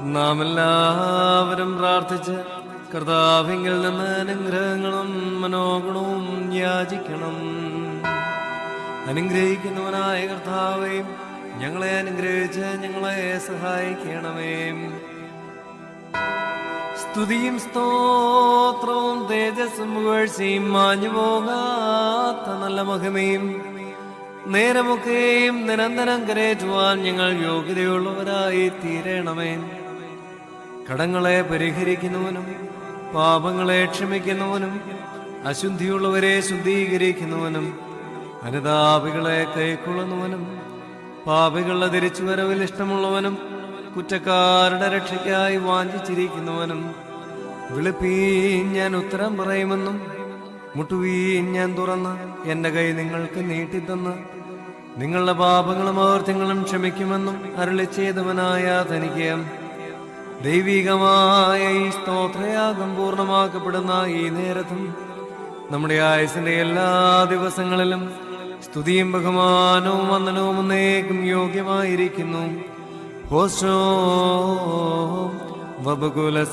നാം എല്ലാവരും പ്രാർത്ഥിച്ച് കർത്താവിങ്കിൽ നിന്ന് അനുഗ്രഹങ്ങളും മനോഗുണവും യാചിക്കണം. അനുഗ്രഹിക്കുന്നവനായ കർത്താവേയും ഞങ്ങളെ അനുഗ്രഹിച്ച് ഞങ്ങളെ സഹായിക്കണമേ. സ്തുതിയും സ്തോത്രവും തേജസ്സും പുകഴ്ചയും മാഞ്ഞു പോകാത്ത നല്ല മഹിമയും നേരമൊക്കെയും നിരന്തരം കരേറ്റുവാൻ ഞങ്ങൾ യോഗ്യതയുള്ളവരായി തീരണമേ. കടങ്ങളെ പരിഹരിക്കുന്നവനും പാപങ്ങളെ ക്ഷമിക്കുന്നവനും അശുദ്ധിയുള്ളവരെ ശുദ്ധീകരിക്കുന്നവനും അനുതാപികളെ കൈക്കൊള്ളുന്നവനും പാപികളുടെ തിരിച്ചുവരവിൽ ഇഷ്ടമുള്ളവനും കുറ്റക്കാരുടെ രക്ഷയ്ക്കായി വാഞ്ചിച്ചിരിക്കുന്നവനും വിളിപ്പീൻ ഞാൻ ഉത്തരം പറയുമെന്നും മുട്ടുവീൻ ഞാൻ തുറന്ന് എന്റെ കൈ നിങ്ങൾക്ക് നീട്ടിത്തന്ന് നിങ്ങളുടെ പാപങ്ങളും അവർത്യങ്ങളും ക്ഷമിക്കുമെന്നും അരുളിച്ചേതവനായ ചെയ്തവനായ തനിക്ക് ദൈവികമായ ഈ സ്തോത്രയാഗം പൂർണമാക്കപ്പെടുന്ന ഈ നേരത്തും നമ്മുടെ ആയുസിന്റെ എല്ലാ ദിവസങ്ങളിലും സ്തുതിയും ബഹുമാനവും വന്ദനവും ഒന്നേക്കും യോഗ്യമായിരിക്കുന്നു. ഹോസോ വബകുല